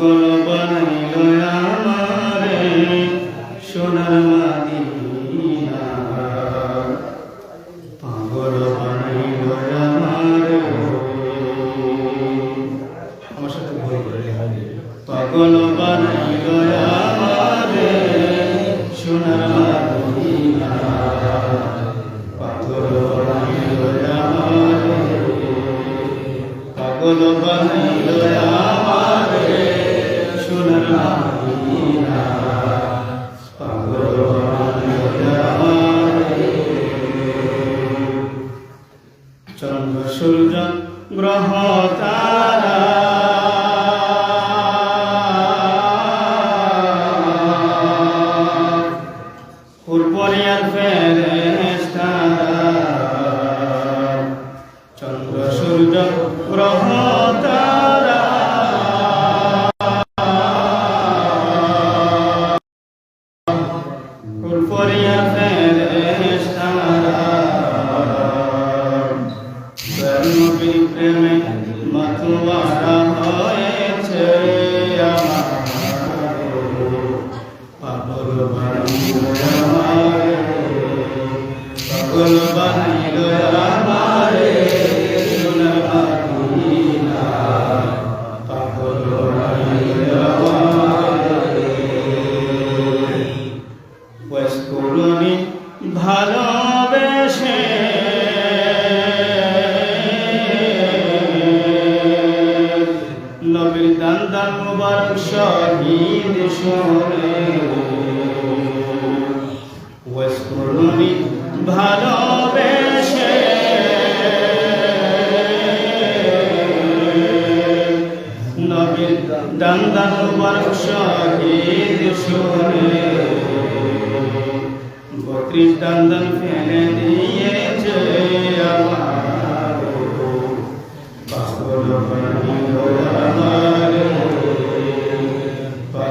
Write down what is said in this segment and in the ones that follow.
পাগল বানাইল আমারে সোনার মাদিনা পাগল বানাইল আমারে আমার সাথে ভুল করে পাগল বানাইল আমারে সোনার মাদিনা চন্দ্র সূর্য গ্রহ তারা পূর্বরিয়ার ফেরেশতারা। চন্দ্র সূর্য গ্রহ তারা পূর্বরিয়ার ফেরেশতারা। নবীর প্রেমে মাতোয়ারা হয়েছে পাগল পাগল বানাইল আমারে। সোনার নবীর দান দান মুবারক শহীদ শোনে ওয়াস ভালোবেসে। নবীর দান দান মুবারক শহীদ শোনে বত্রিশ দান্দন ফেলে দিয়েছে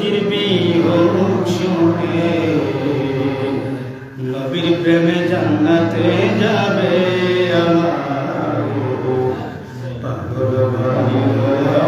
জিরবি শুনে নবীর প্রেমে জান্নাতে যাবে আমার। পাগল ভাই